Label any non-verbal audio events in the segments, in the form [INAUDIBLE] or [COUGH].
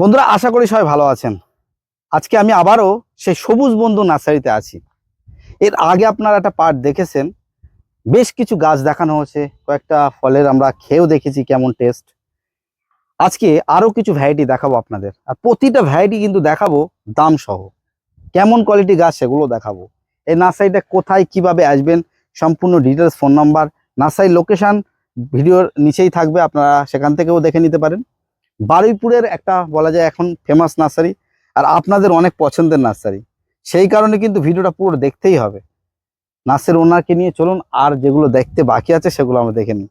বন্ধুরা, আশা করি সবাই ভালো আছেন। আজকে আমি আবারও সেই সবুজ বন্ধু নার্সারিতে আছি। এর আগে আপনারা একটা পার্ট দেখেছেন। বেশ কিছু গাছ দেখানো হয়েছে, কয়েকটা ফলের আমরা খেয়েও দেখেছি কেমন টেস্ট। আজকে আরও কিছু ভ্যারাইটি দেখাবো আপনাদের। আর প্রতিটা ভ্যারাইটি কিন্তু দেখাবো দাম সহ। কেমন কোয়ালিটি গাছ সেগুলো দেখাবো। এই নার্সারিটা কোথায়, কীভাবে আসবেন, সম্পূর্ণ ডিটেলস ফোন নাম্বার নার্সারির লোকেশান ভিডিওর নিচেই থাকবে, আপনারা সেখান থেকেও দেখে নিতে পারেন। বারুইপুরের একটা বলা যায় এখন ফেমাস নার্সারি আর আপনাদের অনেক পছন্দের নার্সারি। সেই কারণে কিন্তু ভিডিওটা পুরো দেখতেই হবে। নার্সারি ওনারকে নিয়ে চলুন আর যেগুলো দেখতে বাকি আছে সেগুলো আমরা দেখে নিই।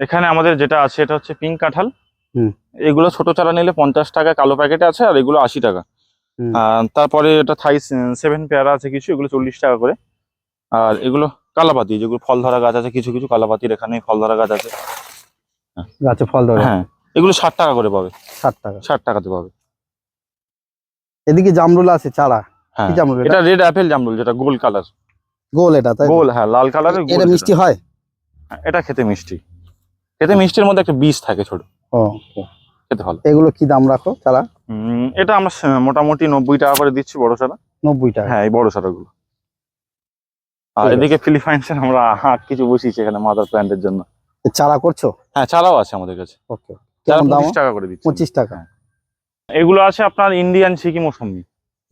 এখানে আমাদের যেটা আছে এটা হচ্ছে পিঙ্ক কাঁঠাল। হুম। এগুলো ছোট চারা নিলে পঞ্চাশ টাকা কালো প্যাকেটে আছে আর এগুলো আশি টাকা। তারপরে এটা থাই সেভেন পেয়ারা আছে কিছু এগুলো চল্লিশ টাকা করে। আর এগুলো কালাপাতি যেগুলো ফল ধরা গাছ আছে কিছু কিছু কালাপাতির এখানে ফল ধরা গাছ আছে। গাছে ফল ধরা। হ্যাঁ। এগুলো ষাট টাকা করে পাবে। ষাট টাকা। ষাট টাকাতে পাবে। এদিকে জামরুল আছে চারা। হ্যাঁ কি জামরুল এটা রেড অ্যাপেল জামরুল যেটা গোল কালার গোল এটা তাই গোল হ্যাঁ লাল কালারের এটা মিষ্টি হয়? এটা খেতে মিষ্টি। খেতে মিষ্টির মধ্যে একটা বীজ থাকে ছোট। ও। খেতে ভালো। এগুলো কি দাম রাখো চারা? এটা আমরা মোটামুটি নব্বই টাকা করে দিচ্ছি বড় চারা। নব্বই টাকা। হ্যাঁ এই বড় চারাগুলো। আর এদিকে ফিলিপাইন্সের আমরা কিছু বসিয়েছি এখানে মাদার প্ল্যান্টের জন্য। চারা করছ? হ্যাঁ চারাও আছে আমাদের কাছে। ওকে। কেমন দাম পঁচিশ টাকা করে দিচ্ছি। পঁচিশ টাকা। এগুলো আছে আপনার ইন্ডিয়ান সিকি মৌসুমি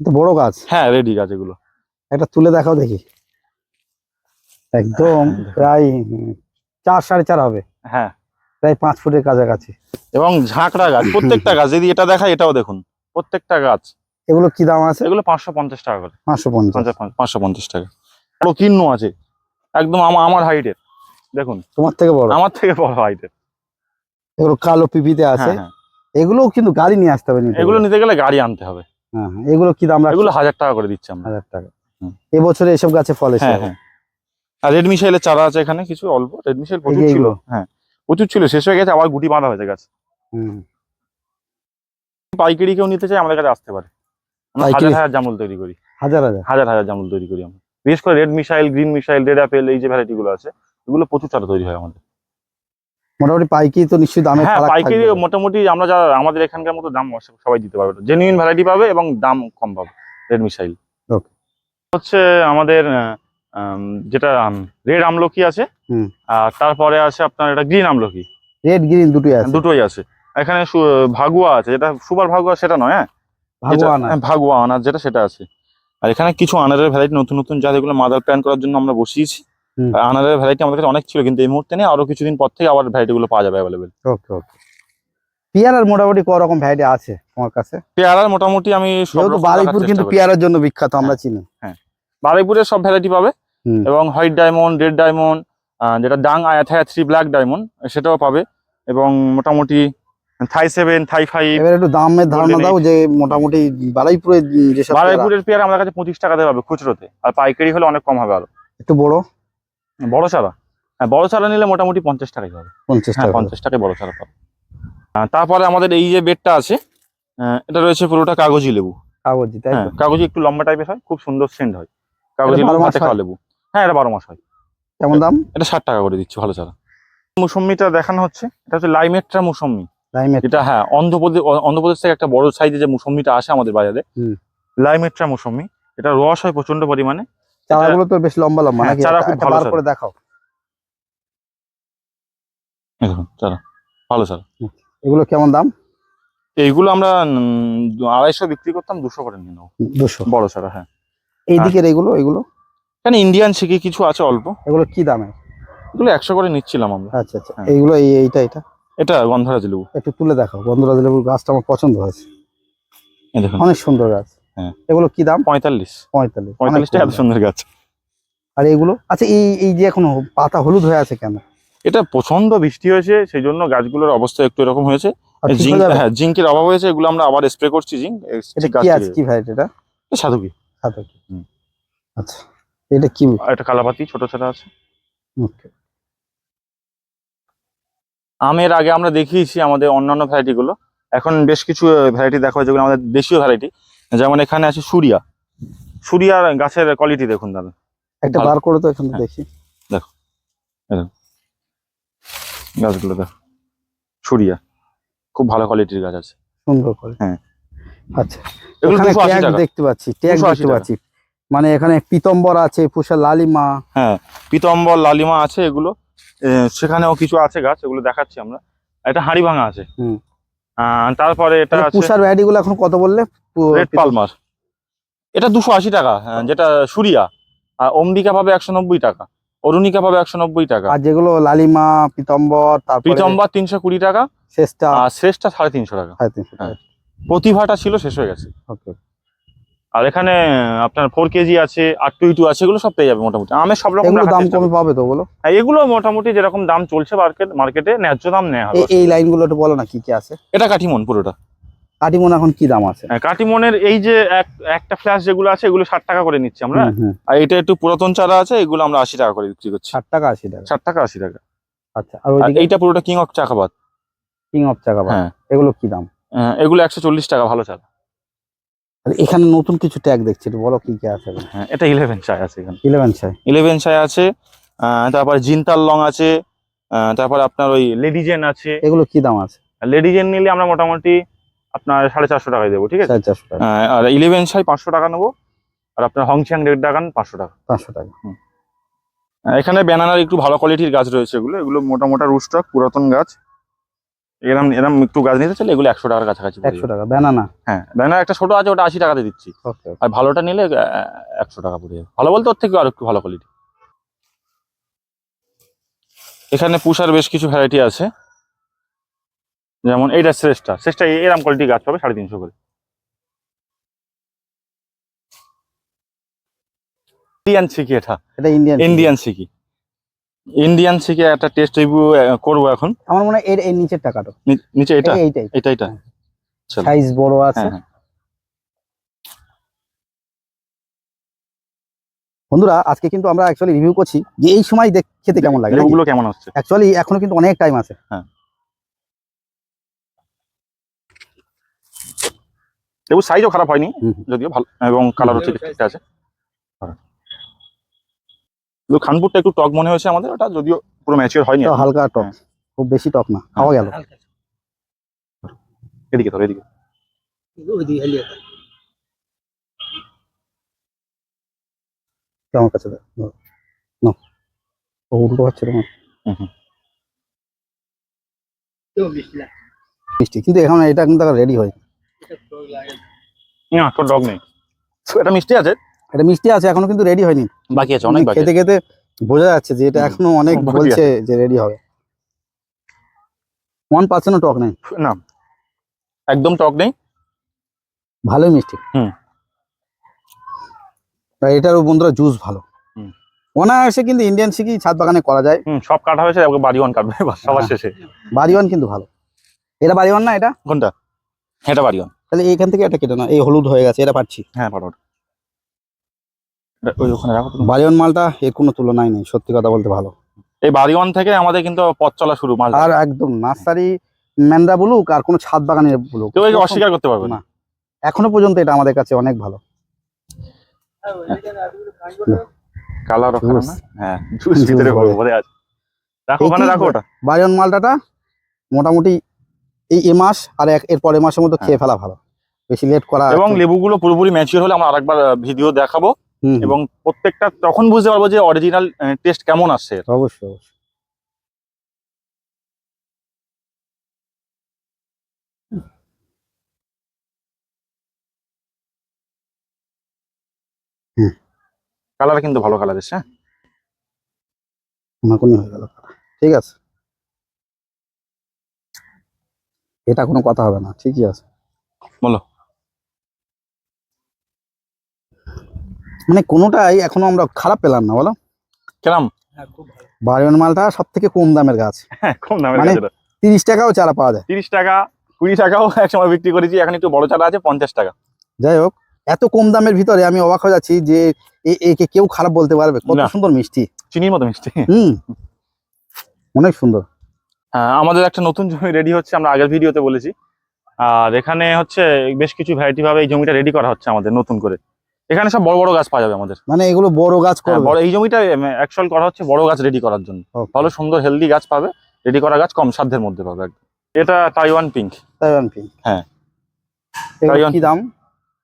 তো বড় গাছ? হ্যাঁ রেডি গাছ এগুলো। একটা তুলে দেখাও দেখি। একদম প্রায় চার সাড়ে চার হবে। হ্যাঁ। প্রায় পাঁচ ফুটের কাছাকাছি। এবং ঝাঁকড়া গাছ প্রত্যেকটা গাছ যদি এটা দেখায় এটাও দেখুন। প্রত্যেকটা গাছ। এগুলো কি দাম আছে? এগুলো পাঁচশো পঞ্চাশ টাকা করে। পাঁচশো পঞ্চাশ। পাঁচশো পঞ্চাশ টাকা। আরও কিন্ন আছে। একদম আমার আমার হাইটের দেখুন। তোমার থেকে বড়? আমার থেকে বড় হাইটের এগুলো কালো পিপিতে আছে। হ্যাঁ। এগুলোও কিন্তু গাড়ি নিয়ে আসতে হবে এগুলো নিতে গেলে গাড়ি আনতে হবে। হ্যাঁ হ্যাঁ। এগুলো কি দাম এগুলো হাজার টাকা করে দিচ্ছি আমরা। হাজার টাকা। এবছরে এসব গাছে ফল এসে হ্যাঁ হ্যাঁ। আর রেড মিসাইলের চারা আছে এখানে কিছু অল্প। রেড মিসাইল প্রচুর ছিল। হ্যাঁ প্রচুর ছিল। শেষ হয়ে গেছে আবার গুটি বাঁধা হয়েছে গাছ। হুম। পাইকারি কেউ নিতে চাই আমাদের কাছে আসতে পারে। আমরা হাজার হাজার জামুল তৈরি করি। হাজার হাজার? হাজার হাজার জামুল তৈরি করি আমরা। বিশেষ করে red missile green missile red apple এই যে ভ্যারাইটি গুলো আছে এগুলো প্রচুর চারা তৈরি হয় আমাদের। মোটামুটি পাইকি তো নিশ্চয়ই দামে হ্যাঁ পাইকারি মোটামুটি আমরা যারা আমাদের এখানকার মতো দাম সবাই দিতে পারবে। জেনুইন ভ্যারাইটি পাবে এবং দাম কম পাবে রেড মিসাইল Okay. হচ্ছে আমাদের যেটা রেড আমলকি আছে। হুম। আর তারপরে আছে আপনার এটা গ্রিন আমলকি। রেড গ্রিন দুটোই আছে। দুটোই আছে। এখানে ভাগুয়া আছে যেটা সুপার ভাগুয়া সেটা নয় হ্যাঁ? হ্যাঁ, ভাগুয়া আনার যেটা সেটা আছে। আর এখানে কিছু আনারের ভ্যারাইটি নতুন নতুন যা যেগুলো মাদার প্ল্যান করার জন্য আমরা বসিয়েছি। আনারের ভ্যারাইটি আমাদের কাছে অনেক ছিল কিন্তু এই মুহূর্তে নেই আরও কিছুদিন পর থেকে আবার ভ্যারাইটি গুলো পাওয়া যাবে অ্যাভেলেবেল ওকে ওকে পেয়ারার মোটামুটি ক রকম ভ্যারাইটি আছে তোমার কাছে? পেয়ারার মোটামুটি আমি বারুইপুর কিন্তু। পেয়ারার জন্য বিখ্যাত আমরা চিনি। হ্যাঁ। বারুইপুরের সব ভ্যারাইটি পাবে। এবং হোয়াইট ডায়মন্ড রেড ডায়মন্ড যেটা ডাং আয়াথায়া থ্রি ব্ল্যাক ডায়মন্ড সেটাও পাবে। এবং মোটামুটি থাই সেভেন থাই ফাইভ এবার একটু দামের ধারণা দাও যে মোটামুটি বারুইপুরে যেসব পেয়ারা, বারুইপুরের পেয়ারা আমাদের কাছে পঁচিশ টাকাতে পাবে খুচরোতে। আর পাইকারি হলে অনেক কম হবে আরও। একটু বড়? বড় চারা? হ্যাঁ বড় চারা নিলে মোটামুটি পঞ্চাশ টাকাই পাবে পঞ্চাশ হ্যাঁ টাকা। পঞ্চাশ টাকায় বড় চারা পাবে। তারপরে আমাদের এই যে বেডটা আছে এটা রয়েছে পুরোটা কাগজি লেবু। কাগজি তাই হ্যাঁ কাগজি একটু লম্বা টাইপের হয় খুব সুন্দর সেন্ট হয়। কাগজি লেবু হাতে খাওয়া লেবু। হ্যাঁ এটা বারো মাস হয়। কেমন দাম? এটা ষাট টাকা করে দিচ্ছি ভালো চারা। মুসম্মিটা দেখানো হচ্ছে এটা হচ্ছে লাইমেট্রা মুসম্মি। এটা হ্যাঁ অন্ধ্রপ্রদেশ অন্ধ্রপ্রদেশ থেকে একটা বড় সাইজে যে মুসম্মিটা আসে আমাদের বাজারে। লাইমেট্রা মুসম্মি। এটা রস হয় প্রচণ্ড পরিমাণে চারাগুলো তো বেশ লম্বা লম্বা হ্যাঁ, নাকি? চারা খুব ভালো করে দেখাও। দেখুন চারা। ভালো চারা। এগুলো কেমন দাম? এইগুলো আমরা আড়াইশো বিক্রি করতাম দুশো করে নিয়ে নেব। দুশো। বড় চারা হ্যাঁ। এই দিকের এগুলো এগুলো? এখানে ইন্ডিয়ান শিখে কিছু আছে অল্প। এগুলো কি দামে এগুলো একশো করে নিচ্ছিলাম আমরা। আচ্ছা আচ্ছা। হ্যাঁ। এইগুলো এই এইটা এটা এটা গন্ধরাজ লেবু। একটু তুলে দেখাও। গন্ধরাজ লেবুর গাছটা আমার পছন্দ হয়েছে। এই দেখুন। অনেক সুন্দর গাছ। হ্যাঁ। এগুলো কি দাম? পঁয়তাল্লিশ। পঁয়তাল্লিশ। অনেক পঁয়তাল্লিশ টাকা এত সুন্দর। গাছ। আর এগুলো? আচ্ছা এই এই যে এখন পাতা হলুদ হয়ে আছে কেন? এটা প্রচণ্ড বৃষ্টি হয়েছে সেই জন্য গাছগুলোর অবস্থা একটু এরকম হয়েছে। জিঙ্ক হয়ে জিঙ্কের অভাব হয়েছে এগুলো আমরা আবার স্প্রে করছি জিঙ্ক। এটা কি আছে কি ভ্যারাইটি এটা? সাধুকি। সাদা কি হুম। আচ্ছা এটা কি? একটা কালাপাতি ছোট ছোট আছে। ওকে। আমের আগে আমরা দেখিয়েছি আমাদের অন্যান্য ভ্যারাইটি গুলো। এখন বেশ কিছু ভ্যারাইটি দেখা হয় যেগুলো আমাদের দেশীয় ভ্যারাইটি যেমন এখানে আছে সুরিয়া। সুরিয়ার গাছের কোয়ালিটি দেখুন দাদা একটা বার করে তো এখানে হ্যাঁ। দেখো। গাছগুলো দেখো। সুরিয়া। খুব ভালো কোয়ালিটির গাছ আছে। সুন্দর করে। হ্যাঁ। আচ্ছা। এখানে ট্যাগ দেখতে পাচ্ছি ট্যাগ দেখতে পাচ্ছি। মানে এখানে পিতম্বর আছে পুষা লালিমা। হ্যাঁ। পিতম্বর লালিমা আছে এগুলো। সেখানেও কিছু আছে গাছ এগুলো দেখাচ্ছি আমরা। এটা হাঁড়ি ভাঙা আছে। হুম। তারপরে এটা আছে পুষার ভ্যারাইটি গুলো এখন কত বললে? রেড পালমার এটা দুশো আশি টাকা হ্যাঁ, যেটা সুরিয়া। আর অম্বিকা পাবে একশো নব্বই টাকা অরুণিকা পাবে একশো নব্বই টাকা। আর যেগুলো লালিমা পিতম্বর তারপরে পিতম্বর তিনশো কুড়ি টাকা শ্রেষ্ঠা। আর শ্রেষ্ঠা সাড়ে তিনশো টাকা। সাড়ে তিনশো হ্যাঁ। টাকা প্রতিভাটা ছিল শেষ হয়ে গেছে। ওকে আর এখানে আপনার ফোর কেজি আছে আর টু টু আছে এগুলো সব পেয়ে যাবে মোটামুটি। আমের সব রকম দাম কমে পাবে তো বলো? হ্যাঁ, এগুলো মোটামুটি যেরকম দাম চলছে মার্কেট মার্কেটে ন্যায্য দাম নেওয়া হবে। এই- এই লাইনগুলো একটু বলো না কি কি আছে? এটা কাঠিমন পুরোটা। কাটিমন এখন কি দাম আছে? হ্যাঁ, কাটিমনের এই যে এক- একটা ফ্ল্যাশ যেগুলো আছে এগুলো ষাট টাকা করে নিচ্ছি আমরা। আর এটা একটু পুরাতন চারা আছে এগুলো আমরা আশি টাকা করে বিক্রি করছি। ষাট টাকা আশি টাকা। ষাট টাকা আশি টাকা। আচ্ছা আর এইটা পুরোটা কিং অফ চাকাবাদ কিং অফ চাকা হ্যাঁ। এগুলো কি দাম? এগুলো একশো চল্লিশ টাকা ভালো চারা এখানে নতুন কিছু ট্যাগ দেখছি একটু বলো কি কি আছে? হ্যাঁ এটা ইলেভেন চাই আছে এখানে। ইলেভেন চাই ইলেভেন চাই আছে তারপর জিন্তাল লং আছে তারপর আপনার ওই লেডিজেন আছে। এগুলো কি দাম আছে? লেডিজেন নিলে আমরা মোটামুটি আপনার সাড়ে চারশো টাকায় দেবো ঠিক আছে? চারশো টাকা। আর ইলেভেন ছাই পাঁচশো টাকা নেব আর আপনার হংচিয়াং রেড ড্রাগন পাঁচশো টাকা। পাঁচশো টাকা। এখানে ব্যানানার একটু ভালো কোয়ালিটির গাছ রয়েছে এগুলো এগুলো মোটা মোটা রুস্টক পুরাতন গাছ। এরম এরম একটু গাছ নিতে চাইলে এগুলো একশো টাকার কাছাকাছি একশো। টাকা ব্যানানা হ্যাঁ ব্যানার একটা ছোট আছে ওটা আশি টাকাতে দিচ্ছি। আর ভালোটা নিলে একশো টাকা পড়ে যাবে। ভালো বলতে ওর থেকে আর একটু ভালো কোয়ালিটি এখানে পুষার বেশ কিছু ভ্যারাইটি আছে। যেমন এইটা শ্রেষ্ঠা। শ্রেষ্ঠা এরম কোয়ালিটি গাছ পাবে সাড়ে তিনশো করে। ইন্ডিয়ান সিকি এটা। এটা ইন্ডিয়ান ইন্ডিয়ান সিকি। ইন্ডিয়ান সিকি একটা টেস্ট রিভিউ করব এখন। আমার মনে হয় এর এই নিচের টাকাটা নিচে এটা এইটাই। এটা এটা সাইজ বড় আছে। হ্যাঁ হ্যাঁ। বন্ধুরা আজকে কিন্তু আমরা অ্যাকচুয়ালি রিভিউ করছি যে এই সময় দেখ খেতে কেমন লাগে লেবুগুলো কেমন হচ্ছে অ্যাকচুয়ালি এখনও কিন্তু অনেক টাইম আছে। হ্যাঁ। লেবু সাইজও খারাপ হয়নি। যদিও ভালো এবং কালারও ঠিক আছে। কিন্তু খানপুরটা একটু টক মনে হয়েছে আমাদের ওটা যদিও পুরো ম্যাচিওর হয়নি তো হালকা টক হ্যাঁ। খুব বেশি টক না খাওয়া গেল। এদিকে ধরো এদিকে। আমার কাছে। ও উল্টো হচ্ছে তোমার। মিষ্টি কিন্তু এখন এটা কিন্তু রেডি হয়। না ডগ নেই। তো এটা মিষ্টি আছে এটা মিষ্টি আছে এখনও কিন্তু রেডি হয়নি। বাকি আছে অনেক বাকি খেতে খেতে বোঝা যাচ্ছে যে এটা এখনও অনেক বলছে যে রেডি হবে। ওয়ান পার্সেন্টও টক নেই। না একদম টক নেই। ভালোই মিষ্টি। হুম। এটারও বন্ধুরা জুস ভালো। হুম। অনায়াসে কিন্তু ইন্ডিয়ান সিকি ছাদ বাগানে করা যায়। সব কাটা হয়েছে এবার বাড়ি ওয়ান কাটবে সবার হ্যাঁ। শেষে। বাড়িওয়ান কিন্তু ভালো। এটা বাড়িওয়ান না এটা? কোনটা? এটা বাড়ি ওয়ান তাহলে এইখান থেকে এটা কেটে না এই হলুদ হয়ে গেছে এটা পাচ্ছি। হ্যাঁ। এটা ওই ওখানে রাখো মালটা এর কোনো তুলনাই নেই সত্যি কথা বলতে ভালো। এই বাড়িওয়ান থেকে আমাদের কিন্তু পথ চলা শুরু মাল আর একদম নার্সারি ম্যান্ডা বলুক আর কোনো ছাদ বাগানের বলুক। কেউ একে অস্বীকার করতে পারবে না। এখনও পর্যন্ত এটা আমাদের কাছে অনেক ভালো। কালার ওখানে না? হ্যাঁ জুস ভিতরে ভরে আছে। রাখো ওখানে রাখো ওটা। মালটাটা মোটামুটি এই এ মাস আর এর পরের মাসের মধ্যে খেয়ে ফেলা ভালো। বেশি লেট করা এবং লেবুগুলো পুরোপুরি ম্যাচিওর হলে আমরা আরেকবার ভিডিও দেখাবো। এবং প্রত্যেকটা তখন বুঝতে পারব যে অরিজিনাল টেস্ট কেমন আসছে। অবশ্যই অবশ্যই কালার কিন্তু ভালো কালার হ্যাঁ? কোনাকুনি হয়ে গেল ঠিক আছে এটা কোনো কথা হবে না ঠিকই আছে বলো। মানে কোনোটাই এখনও আমরা খারাপ পেলাম না বলো। কেরাম? বাড়িওয়ান মালটা সব থেকে কম দামের গাছ। হ্যাঁ কম দামের মানে- তিরিশ টাকাও চারা পাওয়া যায়। তিরিশ টাকা কুড়ি টাকাও এক সময় বিক্রি করেছি এখন একটু বড় চারা আছে পঞ্চাশ টাকা। যাই হোক এত কম দামের ভিতরে আমি অবাক হয়ে যাচ্ছি যে এ- একে কেউ খারাপ বলতে পারবে। কত সুন্দর মিষ্টি। চিনির মতো মিষ্টি। হুম। অনেক সুন্দর। হ্যাঁ, আমাদের একটা নতুন জমি রেডি হচ্ছে আমরা আগের ভিডিওতে বলেছি। আর এখানে হচ্ছে বেশ কিছু ভ্যারাইটি ভাবে এই জমিটা রেডি করা হচ্ছে আমাদের নতুন করে। এখানে সব বড় বড় গাছ পাওয়া যাবে আমাদের। মানে এগুলো বড় গাছ হ্যাঁ, বড় এই জমিটা অ্যাকচুয়াল করা হচ্ছে বড় গাছ রেডি করার জন্য। ভালো সুন্দর হেলদি গাছ পাবে রেডি করা গাছ কম সাধ্যের মধ্যে পাবে একদম। এটা তাইওয়ান পিঙ্ক তাইওয়ান পিঙ্ক হ্যাঁ। চায়ন কি দাম?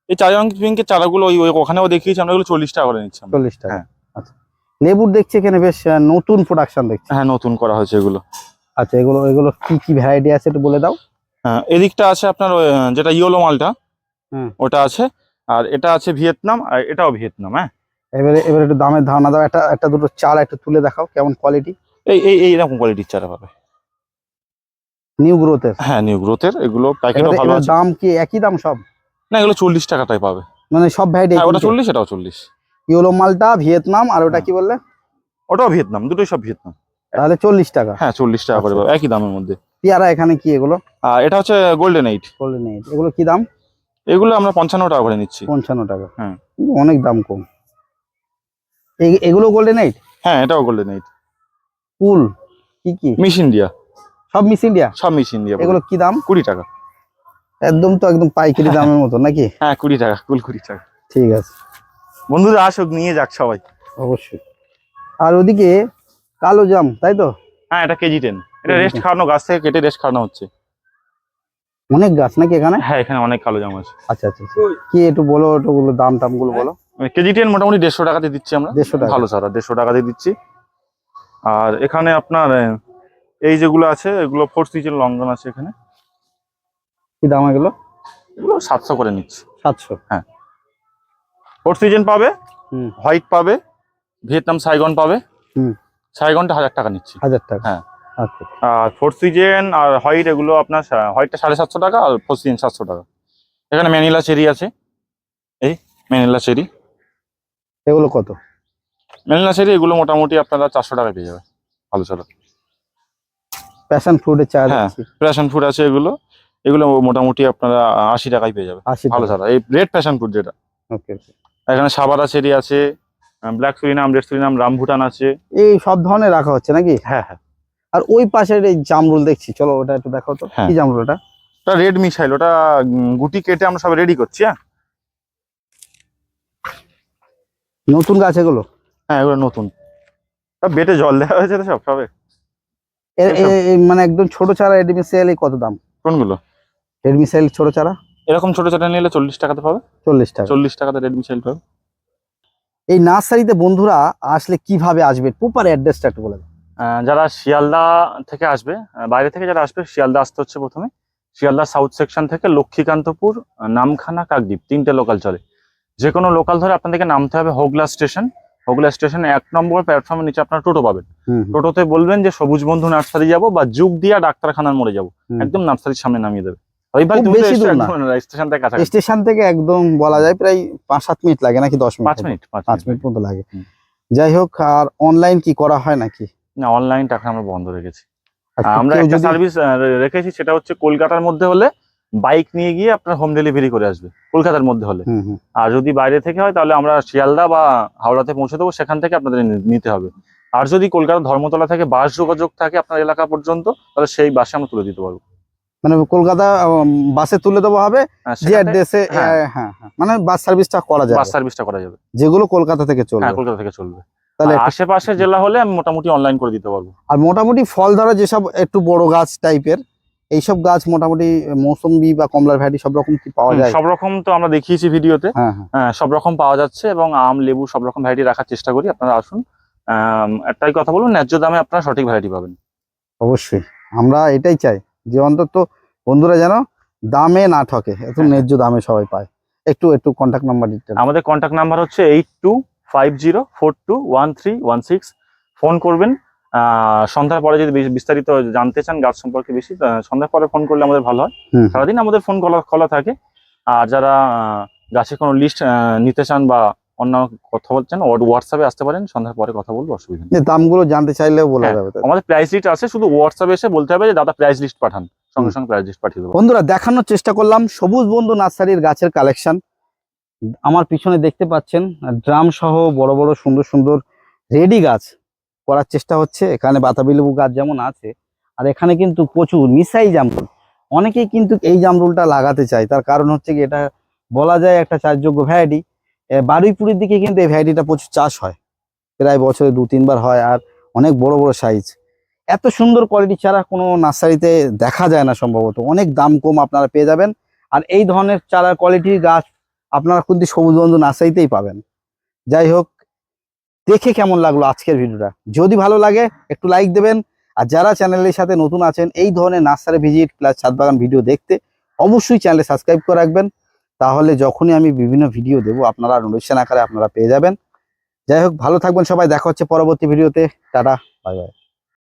এই চায়ন পিঙ্কের চারাগুলো ওই ওখানেও দেখিয়েছি আমরা এগুলো চল্লিশ টাকা করে নিচ্ছি। চল্লিশ টাকা। হ্যাঁ। আচ্ছা। লেবুর দেখছি এখানে বেশ নতুন প্রোডাকশন দেখছি। হ্যাঁ নতুন করা হয়েছে এগুলো। আচ্ছা এগুলো এগুলো কি কি ভ্যারাইটি আছে একটু বলে দাও। হ্যাঁ এদিকটা আছে আপনার যেটা ইয়েলো মালটা হুম। ওটা আছে। আর এটা আছে ভিয়েতনাম আর এটাও ভিয়েতনাম হ্যাঁ? এবারে এবারে একটু দামের ধারণা দাও একটা একটা দুটো চারা একটু তুলে দেখাও কেমন কোয়ালিটি এই এই এইরকম কোয়ালিটির চারা পাবে। নিউ গ্রোথের হ্যাঁ নিউ গ্রোথের এগুলো প্যাকেটও ভালো আছে। দাম কি একই দাম সব? না এগুলো চল্লিশ টাকাটাই পাবে। মানে সব ভ্যারাইটি হ্যাঁ ওটা চল্লিশ এটাও চল্লিশ। ইয়েলো মালটা ভিয়েতনাম আর ওটা হ্যাঁ। কি বললে? ওটাও ভিয়েতনাম দুটোই সব ভিয়েতনাম। তাহলে চল্লিশ টাকা। হ্যাঁ চল্লিশ টাকা করে আচ্ছা। পাবে একই দামের মধ্যে। পেয়ারা এখানে কি এগুলো? আর এটা হচ্ছে গোল্ডেন এইট গোল্ডেন এইট এগুলো কি দাম? এগুলো আমরা পঞ্চান্ন টাকা করে নিচ্ছি। পঞ্চান্ন টাকা। হ্যাঁ। অনেক দাম কম। এগুলো গোল্ডেন এইট হ্যাঁ এটাও গোল্ডেন এইট কুল কি কি? মিস ইন্ডিয়া সব মিস ইন্ডিয়া সব মিস ইন্ডিয়া এগুলো কি দাম? কুড়ি টাকা। একদম তো একদম পাইকারি [LAUGHS] দামের মতো নাকি? হ্যাঁ কুড়ি টাকা কুল কুড়ি টাকা। ঠিক আছে। বন্ধুরা আসুক নিয়ে যাক সবাই। অবশ্যই। আর ওদিকে কালো জাম তাই তো? হ্যাঁ এটা কেজি টেন এটা রেস্ট খাওয়ানো গাছ থেকে কেটে রেস্ট খাওয়ানো হচ্ছে। অনেক গাছ নাকি এখানে? হ্যাঁ এখানে অনেক কালো জাম আছে। আচ্ছা আচ্ছা আচ্ছা। কি একটু বলো বলো দাম টামগুলো বলো। কেজি টেন মোটামুটি দেড়শো টাকাতে দিচ্ছি আমরা। দেড়শো টাকা। ভালো সারা দেড়শো টাকাতে দিচ্ছি। আর এখানে আপনার এই যেগুলো আছে এগুলো ফোর সিজন লঙ্ঘন আছে এখানে। কি দাম এগুলো? এগুলো সাতশো করে নিচ্ছি। সাতশো? হ্যাঁ। ফোর সিজন পাবে হুম। হোয়াইট পাবে ভিয়েতনাম সাইগন পাবে। হুম। সাইগনটা হাজার টাকা নিচ্ছি। হাজার টাকা। হ্যাঁ। আচ্ছা আর ফোর সিজন আর হোয়াইট এগুলো আপনার হোয়াইটটা সাড়ে সাতশো টাকা আর ফোর সিজন সাতশো টাকা। এখানে ম্যানিলা চেরি আছে। এই ম্যানিলা চেরি এগুলো কত? ম্যানিলা চেরি এগুলো মোটামুটি আপনারা চারশো টাকায় পেয়ে যাবে ভালো ছাড়া। প্যাশন ফ্রুটের চা হ্যাঁ। প্যাশন ফুড আছে এগুলো। এগুলো মোটামুটি আপনারা আশি টাকায় পেয়ে যাবে ভালো ছাড়া। এই রেড প্যাশন ফুড যেটা। ওকে এখানে সাবারা চেরি আছে black Surinam red Surinam rambutan আছে। এই সব ধরনের রাখা হচ্ছে নাকি? হ্যাঁ হ্যাঁ। আর ওই পাশের এই জামরুল দেখছি। চলো ওটা একটু দেখাও তো। হ্যাঁ। কি জামরুল ওটা? ওটা রেড মিসাইল ওটা গুটি কেটে আমরা সব রেডি করছি হ্যাঁ? নতুন গাছ এগুলো? হ্যাঁ এগুলো নতুন। সব বেটে জল দেওয়া হয়েছে তো সব সবে। মানে একদম ছোট চারা রেডমি সেল কত দাম? কোনগুলো? রেডমি সেল ছোট চারা? এরকম ছোট চারা নিলে চল্লিশ টাকাতে পাবে। চল্লিশ টাকা। চল্লিশ টাকাতে রেড মিসাইল পাবে। এই নার্সারিতে বন্ধুরা আসলে কীভাবে আসবে? প্রপার অ্যাড্রেসটা একটু বলে দাও। যারা শিয়ালদা থেকে আসবে বাইরে থেকে যারা আসবে শিয়ালদা আসতে হচ্ছে প্রথমে। শিয়ালদা সাউথ সেকশন থেকে লক্ষ্মীকান্তপুর নামখানা কাকদ্বীপ তিনটে লোকাল চলে। যে কোনো লোকাল ধরে আপনাদেরকে নামতে হবে হোগলা স্টেশন। হোগলা স্টেশনে এক নম্বর প্ল্যাটফর্মের নিচে আপনার টোটো পাবেন। টোটোতে বলবেন যে সবুজ বন্ধু নার্সারি যাব বা যুগ দিয়া ডাক্তারখানার মোড়ে যাব। একদম নার্সারির সামনে নামিয়ে দেবে। স্টেশন থেকে স্টেশন থেকে একদম বলা যায় প্রায় পাঁচ সাত মিনিট লাগে নাকি দশ মিনিট? পাঁচ মিনিট পাঁচ মিনিট। লাগে। যাই হোক আর অনলাইন কি করা হয় নাকি? না অনলাইন টাকা আমরা বন্ধ রেখেছি। আমরা একটা সার্ভিস রেখেছি সেটা হচ্ছে কলকাতার মধ্যে হলে বাইক নিয়ে গিয়ে আপনার হোম ডেলিভারি করে আসবে কলকাতার মধ্যে হলে। আর যদি বাইরে থেকে হয় তাহলে আমরা শিয়ালদা বা হাওড়াতে পৌঁছে দেবো সেখান থেকে আপনাদের নিতে হবে। আর যদি কলকাতা ধর্মতলা থেকে বাস যোগাযোগ থাকে আপনার এলাকা পর্যন্ত তাহলে সেই বাসে আমরা তুলে দিতে পারব। মানে কলকাতা বাসে তুলে দেবো হবে যে অ্যাড্রেসে হ্যাঁ। হ্যাঁ হ্যাঁ মানে বাস সার্ভিসটা করা যাবে। বাস সার্ভিসটা করা যাবে। যেগুলো কলকাতা থেকে চলবে। কলকাতা থেকে চলবে। তাহলে আশেপাশে জেলা হলে আমি মোটামুটি অনলাইন করে দিতে পারব। আর মোটামুটি ফল ধরা যেসব একটু বড় গাছ টাইপের এইসব গাছ মোটামুটি মৌসুম্বি বা কমলার ভ্যারাইটি সব রকম কি পাওয়া যায়? সব রকম তো আমরা দেখিয়েছি ভিডিওতে। হ্যাঁ হ্যাঁ। হ্যাঁ সব রকম পাওয়া যাচ্ছে এবং আম লেবু সব রকম ভ্যারাইটি রাখার চেষ্টা করি আপনারা আসুন। একটাই কথা বলুন ন্যায্য দামে আপনারা সঠিক ভ্যারাইটি পাবেন। অবশ্যই আমরা এটাই চাই যে অন্তত বন্ধুরা যেন দামে না ঠকে এত হ্যাঁ। ন্যায্য দামে সবাই পায়। একটু একটু কন্ট্যাক্ট নাম্বার দিতে আমাদের কন্ট্যাক্ট নাম্বার হচ্ছে eight two five zero four two one three one six phone করবেন। সন্ধ্যার পরে যদি বিস্তারিত জানতে চান গাছ সম্পর্কে বেশি সন্ধ্যার পরে ফোন করলে আমাদের ভালো হয়। সারাদিন আমাদের ফোন খোলা খোলা থাকে। আর যারা গাছের কোনো লিস্ট নিতে চান বা অন্য কথা বলছেন হোয়াটসঅ্যাপে আসতে পারেন। সন্ধ্যার পরে কথা বলব অসুবিধা নেই। দামগুলো জানতে চাইলেও বলা হ্যাঁ, যাবে আমাদের প্রাইস লিস্ট আছে। শুধু হোয়াটসঅ্যাপে এসে বলতে হবে যে দাদা প্রাইস লিস্ট পাঠান। সঙ্গে সঙ্গে প্রাইস লিস্ট পাঠিয়ে দেবো। বন্ধুরা দেখানোর চেষ্টা করলাম। সবুজ বন্ধু নার্সারির গাছের কালেকশন আমার পিছনে দেখতে পাচ্ছেন ড্রাম সহ বড় বড় সুন্দর সুন্দর রেডি গাছ করার চেষ্টা হচ্ছে। এখানে বাতাবি লেবু গাছ যেমন আছে, আর এখানে কিন্তু প্রচুর মিসাই জামরুল। অনেকেই কিন্তু এই জামরুলটা লাগাতে চায়। তার কারণ হচ্ছে কি, এটা বলা যায় একটা চাষযোগ্য ভ্যারাইটি। বারুইপুরের দিকে কিন্তু এই ভ্যারাইটিটা প্রচুর চাষ হয়। প্রায় বছরে দু, তিনবার হয়, আর অনেক বড় বড় সাইজ এত সুন্দর কোয়ালিটি চারা কোনো নার্সারিতে দেখা যায় না সম্ভবত। অনেক দাম কম আপনারা পেয়ে যাবেন। আর এই ধরনের চারার কোয়ালিটির গাছ আপনারা কিন্তু সবুজ বন্ধু নার্সারিতেই পাবেন। যাই হোক, দেখে কেমন লাগল আজকের ভিডিওটা? যদি ভালো লাগে, একটু লাইক দেবেন। আর যারা চ্যানেলের সাথে নতুন আছেন, এই ধরনের নার্সারি ভিজিট প্লাস ছাদ বাগান ভিডিও দেখতে, অবশ্যই চ্যানেলে সাবস্ক্রাইব করে রাখবেন। তাহলে যখনই আমি বিভিন্ন ভিডিও দেবো, আপনারা নোটিফিকেশন আকারে আপনারা পেয়ে যাবেন। যাই হোক, ভালো থাকবেন সবাই। দেখা হচ্ছে পরবর্তী ভিডিওতে টাটা বাই বাই